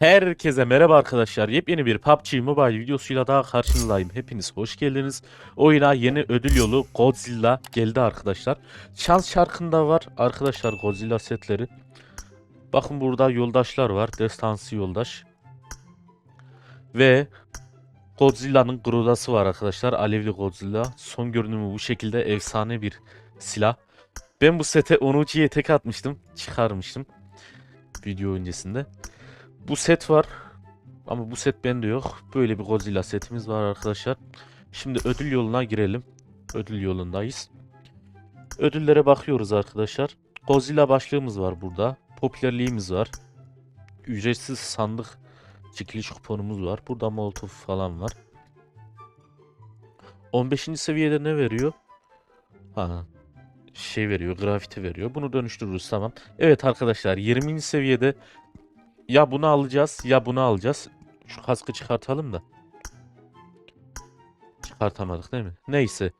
Herkese merhaba arkadaşlar. Yepyeni bir PUBG Mobile videosuyla daha karşınızdayım. Hepiniz hoş geldiniz. Oyuna yeni ödül yolu Godzilla geldi arkadaşlar. Şans şarkında var arkadaşlar Godzilla setleri. Bakın burada yoldaşlar var. Destansı yoldaş. Ve Godzilla'nın Groda'sı var arkadaşlar. Alevli Godzilla. Son görünümü bu şekilde efsane bir silah. Ben bu sete 10 tek atmıştım. Çıkarmıştım. Video öncesinde. Bu set var. Ama bu set bende yok. Böyle bir Godzilla setimiz var arkadaşlar. Şimdi ödül yoluna girelim. Ödül yolundayız. Ödüllere bakıyoruz arkadaşlar. Godzilla başlığımız var burada. Popülerliğimiz var. Ücretsiz sandık çekiliş kuponumuz var. Burada molotof falan var. 15. seviyede ne veriyor? Ha, şey veriyor, grafiti veriyor. Bunu dönüştürürüz tamam. Evet arkadaşlar 20. seviyede ya bunu alacağız ya bunu alacağız. Şu kaskı çıkartalım da. Çıkartamadık değil mi? Neyse.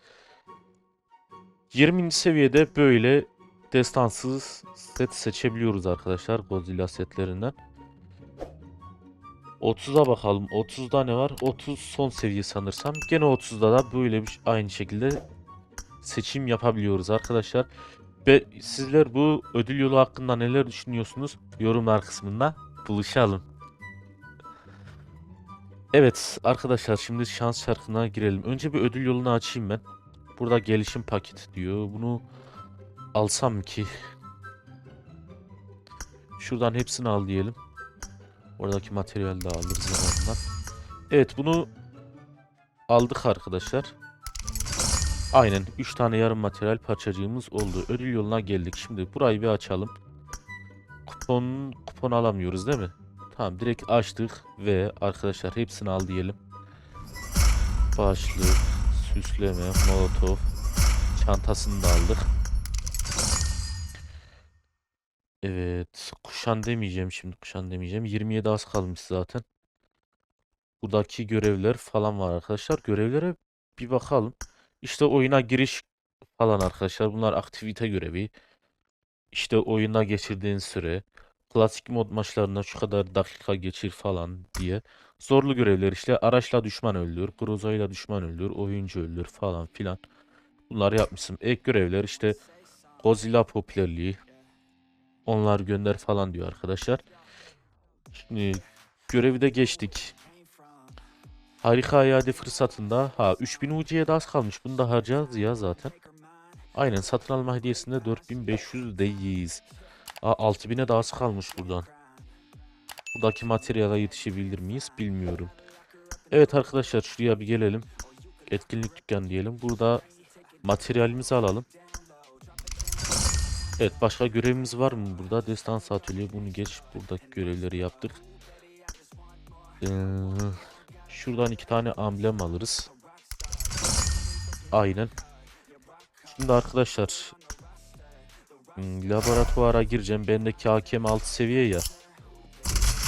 20. seviyede böyle destansız set seçebiliyoruz arkadaşlar Godzilla setlerinden. 30'a bakalım. 30'da ne var? 30 son seviye sanırsam. Gene 30'da da böyle bir aynı şekilde seçim yapabiliyoruz arkadaşlar. Ve sizler bu ödül yolu hakkında neler düşünüyorsunuz? Yorumlar kısmında buluşalım. Evet arkadaşlar şimdi şans şarkına girelim. Önce bir ödül yolunu açayım ben. Burada gelişim paketi diyor. Bunu alsam ki. Şuradan hepsini al diyelim. Oradaki materyal de alırız azından. Evet bunu aldık arkadaşlar. Aynen 3 tane yarım materyal parçacığımız oldu. Ödül yoluna geldik. Şimdi burayı bir açalım. Kupon kupon alamıyoruz değil mi? Tamam direkt açtık ve arkadaşlar hepsini al diyelim. Başlık, süsleme, molotof, çantasını da aldık. Evet, kuşan demeyeceğim şimdi, kuşan demeyeceğim. 27 az kalmış zaten. Buradaki görevler falan var arkadaşlar. Görevlere bir bakalım. İşte oyuna giriş falan arkadaşlar. Bunlar aktivite görevi. İşte oyuna geçirdiğin süre. Klasik mod maçlarında şu kadar dakika geçir falan diye. Zorlu görevler işte araçla düşman öldür, grozayla düşman öldür, oyuncu öldür falan filan. Bunları yapmışsın. Ek görevler işte Godzilla popülerliği. Onlar gönder falan diyor arkadaşlar. Şimdi görevi de geçtik. Harika iade fırsatında ha 3000 UC'ye de az kalmış. Bunu da harcarız ya zaten. Aynen satın alma hediyesinde 4500 deyiz. Aa 6000'e de az kalmış buradan. Buradaki materyale yetişebilir miyiz bilmiyorum. Evet arkadaşlar şuraya bir gelelim. Etkinlik dükkanı diyelim. Burada materyalimizi alalım. Evet başka görevimiz var mı burada? Destans atölye bunu geç. Buradaki görevleri yaptık. Ee, şuradan iki tane amblem alırız. Aynen. Şimdi arkadaşlar laboratuvara gireceğim. Bendeki hakem 6 seviye ya.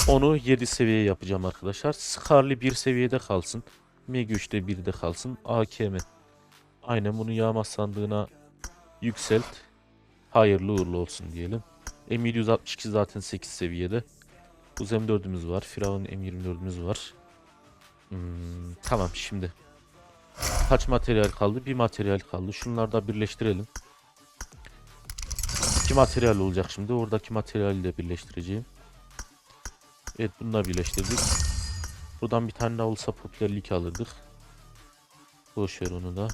Onu 7 seviye yapacağım arkadaşlar. Scarly 1 seviyede kalsın. Mega 3'te 1'de kalsın. AKM. Aynen bunu yağma sandığına yükselt. Hayırlı uğurlu olsun diyelim. M762 zaten 8 seviyede. Uz M4'ümüz var. Firavun M24'ümüz var. Hmm, tamam şimdi. Kaç materyal kaldı? Bir materyal kaldı. Şunları da birleştirelim. İki materyal olacak şimdi. Oradaki materyali de birleştireceğim. Evet bunu da birleştirdik. Buradan bir tane daha olsa popülerlik alırdık. Boş ver onu da.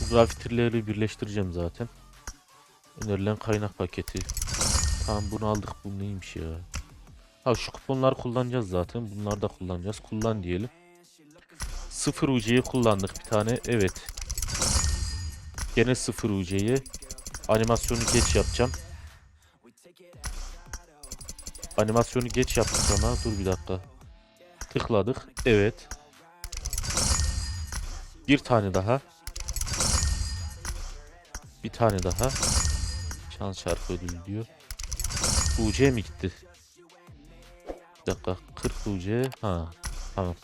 Bu grafitleri birleştireceğim zaten. Önerilen kaynak paketi. Tamam bunu aldık. Bu neymiş ya? Ha şu kuponları kullanacağız zaten. Bunları da kullanacağız. Kullan diyelim. Sıfır UC'yi kullandık bir tane. Evet. Gene sıfır UC'yi. Animasyonu geç yapacağım. Animasyonu geç yaptık ama dur bir dakika. Tıkladık. Evet. Bir tane daha. Bir tane daha. Şans şarkı ödülü diyor. UC mi gitti? Bir dakika. 40 UC. Ha. Tamam.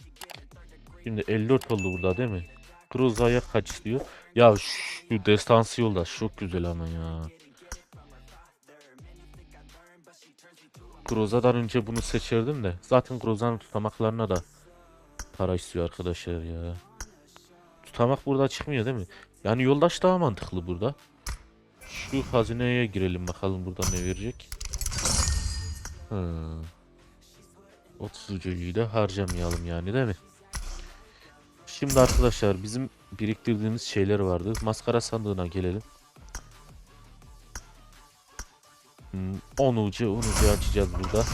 Şimdi 54 oldu burada değil mi? Cruza'ya kaç istiyor? Ya şu destansı yolda çok güzel ama ya. Groza'dan önce bunu seçerdim de. Zaten Groza'nın tutamaklarına da para istiyor arkadaşlar ya. Tutamak burada çıkmıyor değil mi? Yani yoldaş daha mantıklı burada. Şu hazineye girelim bakalım burada ne verecek. Hmm. 30 ucuyu da harcamayalım yani değil mi? Şimdi arkadaşlar bizim biriktirdiğimiz şeyler vardı. Maskara sandığına gelelim. Hmm, 10 ucu, 10 ucu açacağız burada.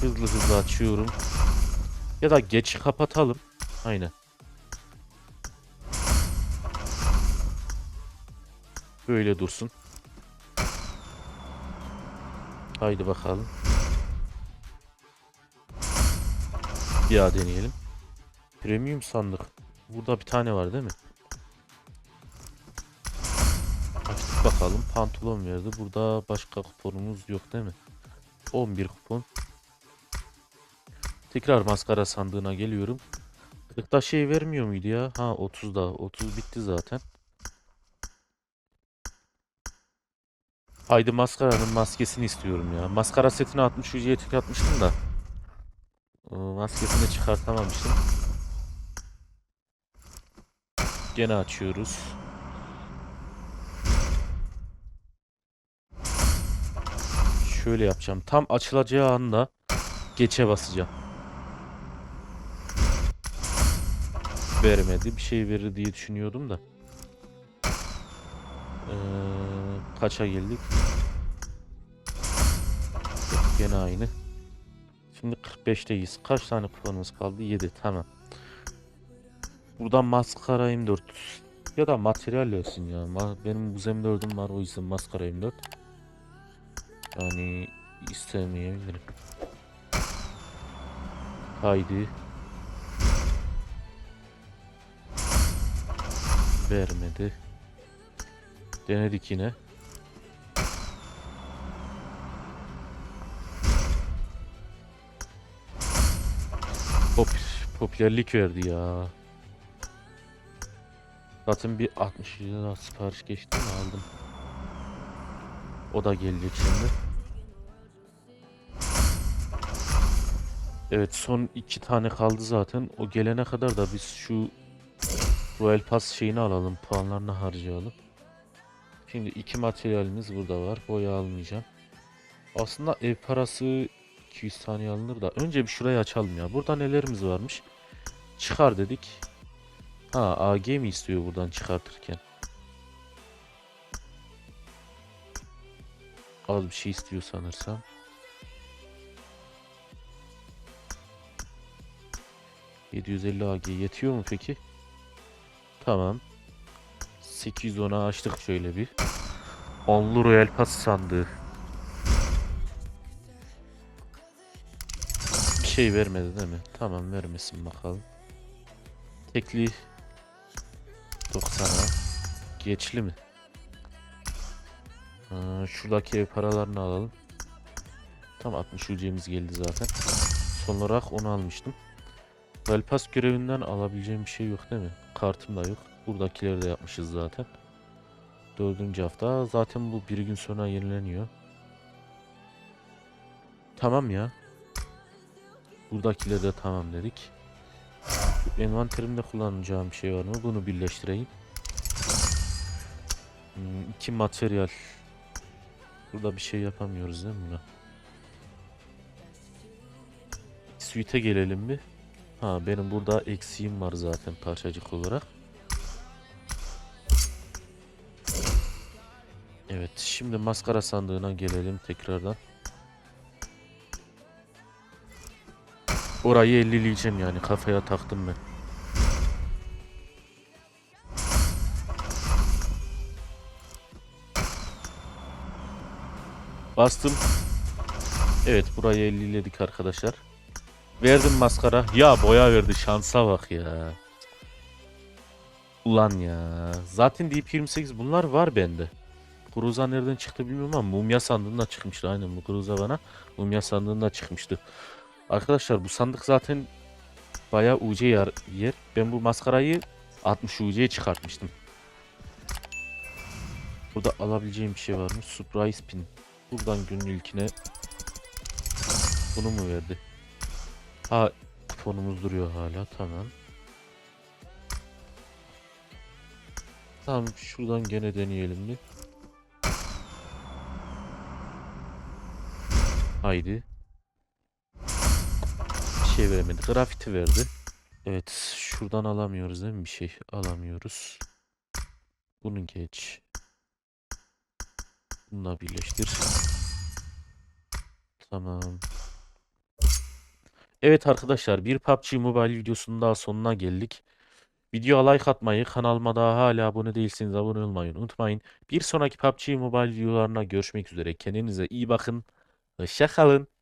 Hızlı hızlı açıyorum. Ya da geç kapatalım. Aynen. Böyle dursun. Haydi bakalım. Bir daha deneyelim. Premium sandık. Burada bir tane var değil mi? Açtık bakalım. Pantolon verdi. Burada başka kuponumuz yok değil mi? 11 kupon. Tekrar maskara sandığına geliyorum. 40'da şey vermiyor muydu ya? Ha 30'da. 30 bitti zaten. Haydi maskaranın maskesini istiyorum ya. Maskara setini 60 ücreye tek atmıştım da. Maskesini çıkartamamıştım. Gene açıyoruz. Şöyle yapacağım. Tam açılacağı anda geçe basacağım. Vermedi. Bir şey verir diye düşünüyordum da. Ee, kaça geldik? Gene aynı. Şimdi 45'teyiz. Kaç tane kuponumuz kaldı? 7. Tamam. Buradan maskara M4 ya da materyal olsun ya. Benim buz M4'üm var o yüzden maskara M4. Yani istemeyebilirim. Haydi. Vermedi. Denedik yine. Popülerlik verdi ya. Zaten bir 60 lira sipariş geçti aldım. O da gelecek şimdi. Evet son iki tane kaldı zaten. O gelene kadar da biz şu Royal Pass şeyini alalım. Puanlarını harcayalım. Şimdi iki materyalimiz burada var. Boya almayacağım. Aslında ev parası 200 saniye alınır da. Önce bir şurayı açalım ya. Burada nelerimiz varmış? Çıkar dedik. Ha AG mi istiyor buradan çıkartırken? Az bir şey istiyor sanırsam. ...750 AG yetiyor mu peki? Tamam. 810'a açtık şöyle bir. Onlu Royal Pass sandığı. Şey vermedi değil mi? Tamam vermesin bakalım. Tekli 90'a. Geçli mi? Ha, şuradaki ev paralarını alalım. Tam 60 UC'miz geldi zaten. Son olarak onu almıştım. Pass görevinden alabileceğim bir şey yok değil mi? Kartım da yok. Buradakileri de yapmışız zaten. Dördüncü hafta. Zaten bu bir gün sonra yenileniyor. Tamam ya. Buradakileri de tamam dedik. Envanterimde kullanacağım bir şey var mı? Bunu birleştireyim. Hmm, iki materyal. Burada bir şey yapamıyoruz değil mi buna? Suite'e gelelim mi? Ha benim burada eksiğim var zaten parçacık olarak. Evet şimdi maskara sandığına gelelim tekrardan. Orayı ellileyeceğim yani kafaya taktım ben. Bastım. Evet burayı elliledik arkadaşlar. Verdim maskara. Ya boya verdi şansa bak ya. Ulan ya. Zaten DP28 bunlar var bende. Cruza nereden çıktı bilmiyorum ama mumya sandığında çıkmıştı. Aynen bu Cruza bana mumya sandığında çıkmıştı. Arkadaşlar bu sandık zaten bayağı UC yer. Ben bu maskarayı 60 UC'ye çıkartmıştım. Burada alabileceğim bir şey var mı? Surprise pin. Buradan günün ilkine bunu mu verdi? Ha kuponumuz duruyor hala tamam. Tamam şuradan gene deneyelim bir. Haydi. Şey veremedi. Grafiti verdi. Evet şuradan alamıyoruz değil mi? Bir şey alamıyoruz. Bunu geç. Bununla birleştir. Tamam. Evet arkadaşlar bir PUBG Mobile videosunun daha sonuna geldik. Videoya like atmayı, kanalıma daha hala abone değilseniz abone olmayı unutmayın. Bir sonraki PUBG Mobile videolarına görüşmek üzere. Kendinize iyi bakın. Hoşça kalın.